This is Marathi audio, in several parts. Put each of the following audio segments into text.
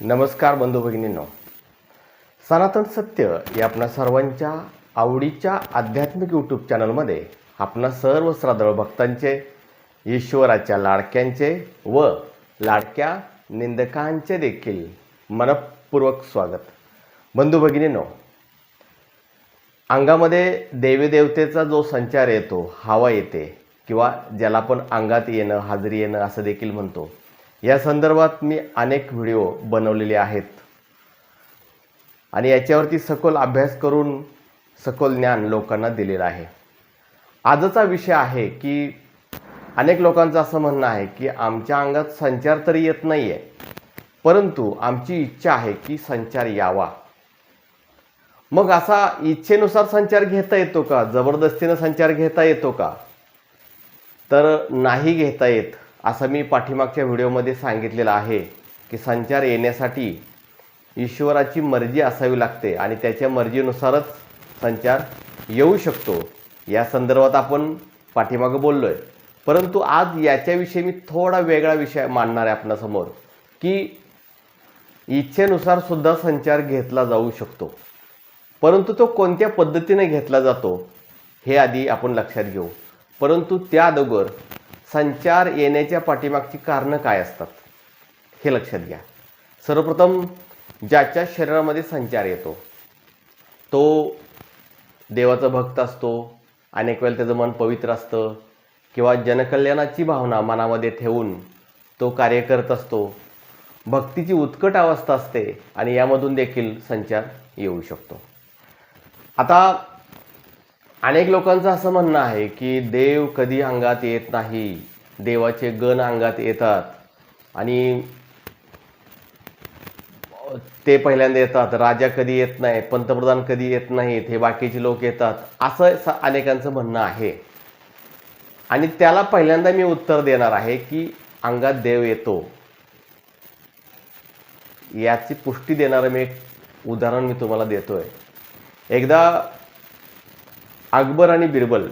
नमस्कार बंधू भगिनींनो. सनातन सत्य या आपणा सर्वांच्या आवडीच्या आध्यात्मिक यूट्यूब चॅनलमध्ये आपणा सर्व श्रद्धाळू भक्तांचे ईश्वराच्या लाडक्यांचे व लाडक्या निंदकांचे देखील मनपूर्वक स्वागत. बंधू भगिनींनो अंगामध्ये देवीदेवतेचा जो संचार येतो हवा येते किंवा ज्याला आपण अंगात येणं हाजरी येणं असं देखील म्हणतो. या संदर्भात मी अनेक व्हिडिओ बनवलेले आहेत. आणि याच्यावरती सखोल अभ्यास करून सखोल ज्ञान लोकांना दिलेलं आहे. आजचा विषय आहे की अनेक लोकांचं असं म्हणणं आहे की आमच्या अंगात संचार तरी येत नाही आहे परंतु आमची इच्छा आहे की संचार यावा. मग असा इच्छेनुसार संचार घेता येतो का? जबरदस्तीनं संचार घेता येतो का? तर नाही घेता येत. असं मी पाठीमागच्या व्हिडिओमध्ये सांगितलेलं आहे की संचार येण्यासाठी ईश्वराची मर्जी असावी लागते आणि त्याच्या मर्जीनुसारच संचार येऊ शकतो. या संदर्भात आपण पाठीमागं बोललो आहे परंतु आज याच्याविषयी मी थोडा वेगळा विषय मांडणार आहे आपणासमोर की इच्छेनुसार सुद्धा संचार घेतला जाऊ शकतो. परंतु तो कोणत्या पद्धतीने घेतला जातो हे आधी आपण लक्षात घेऊ. परंतु त्या अगोदर संचार येण्याच्या पाठीमागची कारणं काय असतात? हे लक्षात घ्या. सर्वप्रथम ज्याच्या शरीरामध्ये संचार येतो तो देवाचा भक्त असतो. अनेक वेळेला त्याचं मन पवित्र असतं किंवा जनकल्याणाची भावना मनामध्ये ठेवून तो कार्य करत असतो. भक्तीची उत्कट अवस्था असते आणि यामधून देखील संचार येऊ शकतो. आता अनेक लोकांचं असं म्हणणं आहे की देव कधी अंगात येत नाही देवाचे गण अंगात येतात. आणि ते पहिल्यांदा येतात राजा कधी येत नाही पंतप्रधान कधी येत नाहीत हे बाकीचे लोक येतात. असं अनेकांचं म्हणणं आहे. आणि त्याला पहिल्यांदा मी उत्तर देणार आहे की अंगात देव येतो. याची पुष्टी देणारं मी एक उदाहरण मी तुम्हाला देतोय. एकदा अकबर आणि बिरबल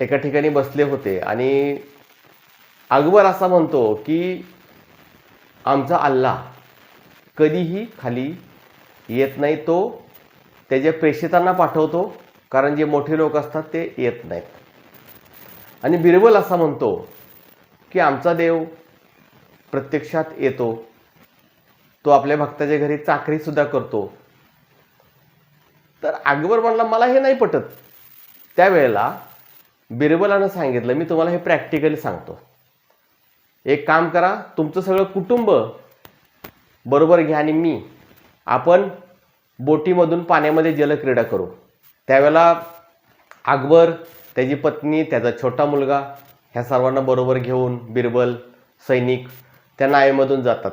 एका ठिकाणी बसले होते आणि अकबर असा म्हणतो की आमचा अल्लाह कधीही खाली येत नाही तो त्याच्या प्रेषितांना पाठवतो कारण जे मोठे लोक असतात ते येत नाहीत. आणि बिरबल असा म्हणतो की आमचा देव प्रत्यक्षात येतो तो आपल्या भक्ताच्या घरी चाकरीसुद्धा करतो तर अकबर म्हणला मला हे नाही पटत. त्यावेळेला बिरबलानं सांगितलं मी तुम्हाला हे प्रॅक्टिकली सांगतो. एक काम करा तुमचं सगळं कुटुंब बरोबर घ्या आणि मी आपण बोटीमधून पाण्यामध्ये जलक्रीडा करू. त्यावेळेला अकबर त्याची पत्नी त्याचा छोटा मुलगा ह्या सर्वांना बरोबर घेऊन बिरबल सैनिक त्या नावेमधून जातात.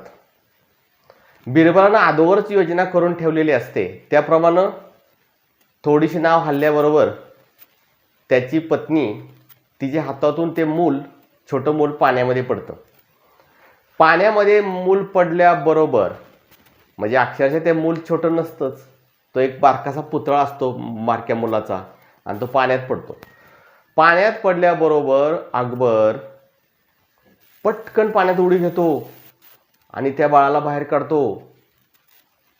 बिरबलानं अदोवरच योजना करून ठेवलेली असते. त्याप्रमाणे थोडीशी नाव हल्ल्याबरोबर त्याची पत्नी तिच्या हातातून ते मूल छोटं मूल पाण्यामध्ये पडतं. पाण्यामध्ये मूल पडल्याबरोबर म्हणजे अक्षरशः ते मूल छोटं नसतंच. तो एक बारकासा पुतळा असतो बारक्या मुलाचा आणि तो पाण्यात पडतो. पाण्यात पडल्याबरोबर अकबर पटकन पाण्यात उडी घेतो आणि त्या बाळाला बाहेर काढतो.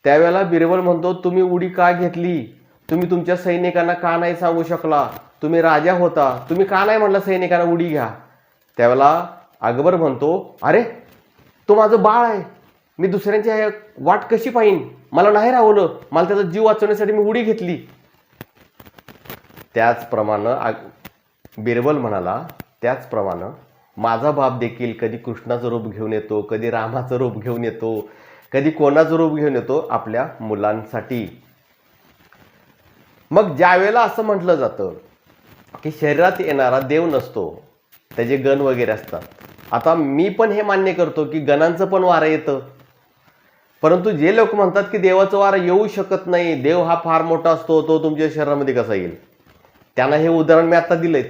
त्यावेळेला बिरबल म्हणतो तुम्ही उडी का घेतली? तुम्ही तुमच्या सैनिकांना का नाही सांगू शकला? तुम्ही राजा होता. तुम्ही का नाही म्हटलं सैनिकांना उडी घ्या? त्यावेळेला अकबर म्हणतो अरे तो माझं बाळ आहे. मी दुसऱ्यांची वाट कशी पाहिन? मला नाही राहवलं मला त्याचा जीव वाचवण्यासाठी मी उडी घेतली. त्याचप्रमाणे बिरबल म्हणाला त्याचप्रमाणे माझा बाप देखील कधी कृष्णाचं रूप घेऊन येतो कधी रामाचं रूप घेऊन येतो कधी कोणाचं रूप घेऊन येतो? आपल्या मुलांसाठी. मग ज्यावेळेला असं म्हटलं जातं की शरीरात येणारा देव नसतो त्याचे गण वगैरे असतात. आता मी पण हे मान्य करतो की गणांचं पण वारं येतं. परंतु जे लोक म्हणतात की देवाचं वारं येऊ शकत नाही देव हा फार मोठा असतो तो तुमच्या शरीरामध्ये कसा येईल? त्यांना हे उदाहरण मी आता दिलंच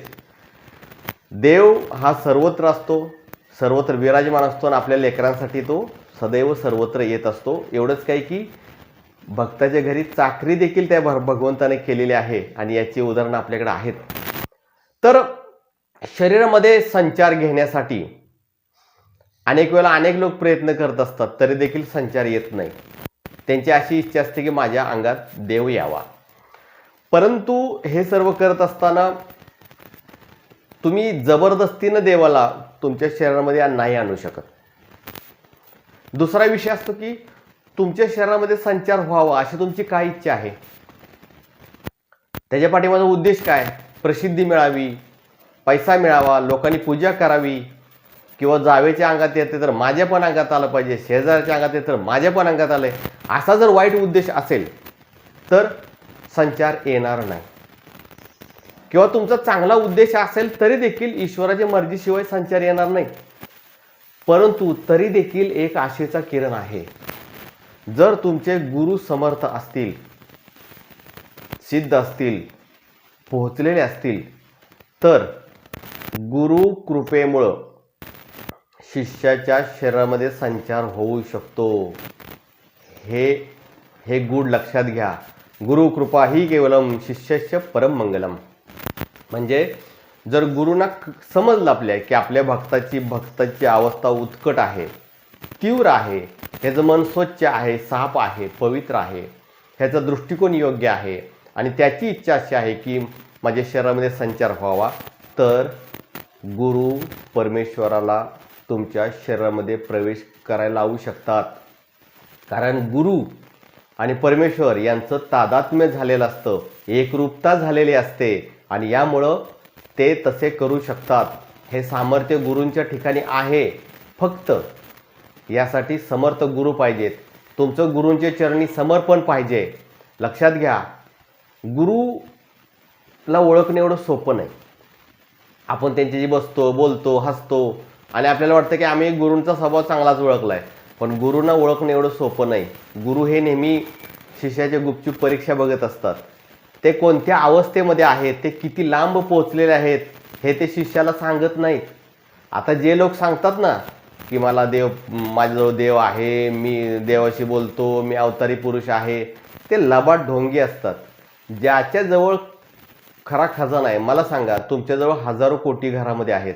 देव हा सर्वत्र असतो सर्वत्र विराजमान असतो आणि आपल्या लेकरांसाठी तो सदैव सर्वत्र येत असतो. एवढंच काय की भक्ताच्या घरी चाकरी देखील त्या भर- भगवंताने केलेली आहे आणि याची उदाहरणं आपल्याकडे आहेत. तर शरीरामध्ये संचार घेण्यासाठी अनेक वेळेला अनेक लोक प्रयत्न करत असतात तरी देखील संचार येत नाही. त्यांची अशी इच्छा असते की माझ्या अंगात देव यावा. परंतु हे सर्व करत असताना तुम्ही जबरदस्तीनं देवाला तुमच्या शरीरामध्ये नाही आणू शकत. दुसरा विषय असतो की तुमच्या शरीरामध्ये संचार व्हावा अशी तुमची काय इच्छा आहे? त्याच्या पाठीमाचा उद्देश काय? प्रसिद्धी मिळावी पैसा मिळावा लोकांनी पूजा करावी किंवा जावेच्या अंगात येते तर माझ्या पण अंगात आलं पाहिजे शेजारच्या अंगात येते तर माझ्या पण अंगात आलंय असा जर वाईट उद्देश असेल तर संचार येणार नाही. किंवा तुमचा चांगला उद्देश असेल तरी देखील ईश्वराच्या मर्जीशिवाय संचार येणार नाही. परंतु तरी देखील एक आशेचा किरण आहे. जर तुमचे गुरु समर्थ असतील सिद्ध असतील पोहोचलेले असतील तर गुरु कृपेमुळं शिष्याच्या शरीरामध्ये संचार होऊ शकतो. हे हे गुड लक्षात घ्या. गुरु कृपा ही केवलम शिष्यस्य परम मंगलम. म्हणजे जर गुरुना समजलं आपल्या की आपल्या भक्ताची भक्ताची अवस्था उत्कट आहे तीव्र आहे ह्याचं मन स्वच्छ आहे साफ आहे पवित्र आहे. ह्याचा दृष्टिकोन योग्य आहे. आणि त्याची इच्छा अशी आहे की माझ्या शरीरामध्ये संचार व्हावा. तर गुरु परमेश्वराला तुमच्या शरीरामध्ये प्रवेश करायला लावू शकतात. कारण गुरु आणि परमेश्वर यांचं तादात्म्य झालेलं असतं. एकरूपता झालेली असते. आणि यामुळं ते तसे करू शकतात. हे सामर्थ्य गुरूंच्या ठिकाणी आहे. फक्त यासाठी समर्थ गुरु पाहिजेत. तुमचं गुरूंचे चरणी समर्पण पाहिजे. लक्षात घ्या गुरुला ओळखणे एवढं सोपं नाही. आपण त्यांच्याशी बसतो बोलतो हसतो आणि आपल्याला वाटतं की आम्ही गुरूंचा स्वभाव चांगलाच ओळखला आहे पण गुरूंना ओळखणं एवढं सोपं नाही. गुरु हे नेहमी शिष्याच्या गुपचूप परीक्षा बघत असतात. ते कोणत्या अवस्थेमध्ये आहेत ते किती लांब पोहोचलेले आहेत हे ते शिष्याला सांगत नाहीत. आता जे लोक सांगतात ना की मला देव माझ्याजवळ देव आहे मी देवाशी बोलतो मी अवतारी पुरुष आहे. ते लबाट ढोंगी असतात. ज्याच्याजवळ खरा खजाना आहे मला सांगा तुमच्याजवळ हजारो कोटी घरामध्ये आहेत.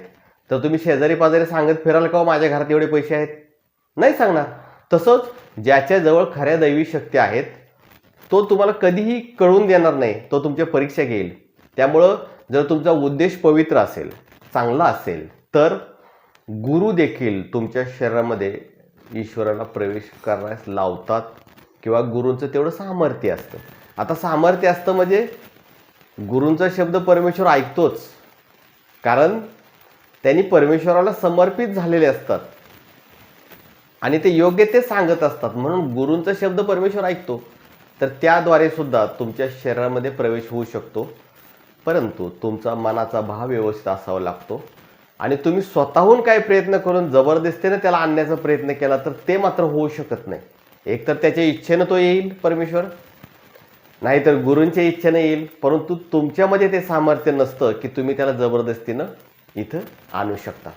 तर तुम्ही शेजारी पाजारी सांगत फिराल का हो, माझ्या घरात एवढे पैसे आहेत? नाही सांगणार. तसंच ज्याच्याजवळ खऱ्या दैवी शक्ती आहेत तो तुम्हाला कधीही कळून देणार नाही तो तुमच्या परीक्षा घेईल. त्यामुळं जर तुमचा उद्देश पवित्र असेल चांगला असेल तर गुरु देखील तुमच्या शरीरामध्ये ईश्वराला प्रवेश करण्यास लावतात किंवा गुरूंचं तेवढं सामर्थ्य असतं. आता सामर्थ्य असतं म्हणजे गुरूंचा शब्द परमेश्वर ऐकतोच. कारण त्यांनी परमेश्वराला समर्पित झालेले असतात. आणि ते योग्य ते सांगत असतात. म्हणून गुरूंचा शब्द परमेश्वर ऐकतो. तर त्याद्वारे सुद्धा तुमच्या शरीरामध्ये प्रवेश होऊ शकतो. परंतु तुमचा मनाचा भाव व्यवस्थित असावा लागतो. आणि तुम्ही स्वतःहून काय प्रयत्न करून जबरदस्तीनं त्याला आणण्याचा प्रयत्न केला तर ते मात्र होऊ शकत नाही. एकतर त्याच्या इच्छेनं तो येईल परमेश्वर नाहीतर गुरूंच्या इच्छेनं येईल परंतु तुमच्यामध्ये ते सामर्थ्य नसतं की तुम्ही त्याला जबरदस्तीनं इथं आणू शकता.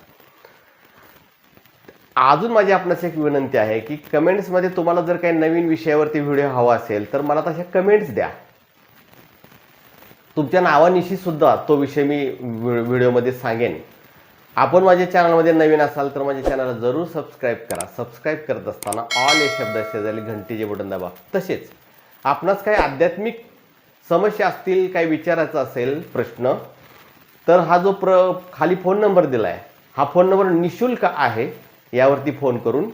अजून माझी आपणास एक विनंती आहे की कमेंट्समध्ये तुम्हाला जर काही नवीन विषयावरती व्हिडिओ हवा असेल तर मला तशा कमेंट्स द्या. तुमच्या नावानिशी सुद्धा तो विषय मी व्हिडिओमध्ये सांगेन. आपण माझ्या चॅनलमध्ये नवीन असाल तर माझ्या चॅनलला जरूर सबस्क्राईब करा. सबस्क्राईब करत असताना ऑल या शब्द शेजारी घंटीचे बटन दाबा. तसेच आपणास काही आध्यात्मिक समस्या असतील काही विचारायचं असेल प्रश्न तर हा जो प्र खाली फोन नंबर दिला आहे हा फोन नंबर निशुल्क आहे. यावरती फोन करून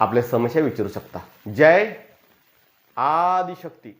आपल्या समस्या विचारू शकता. जय आदिशक्ती.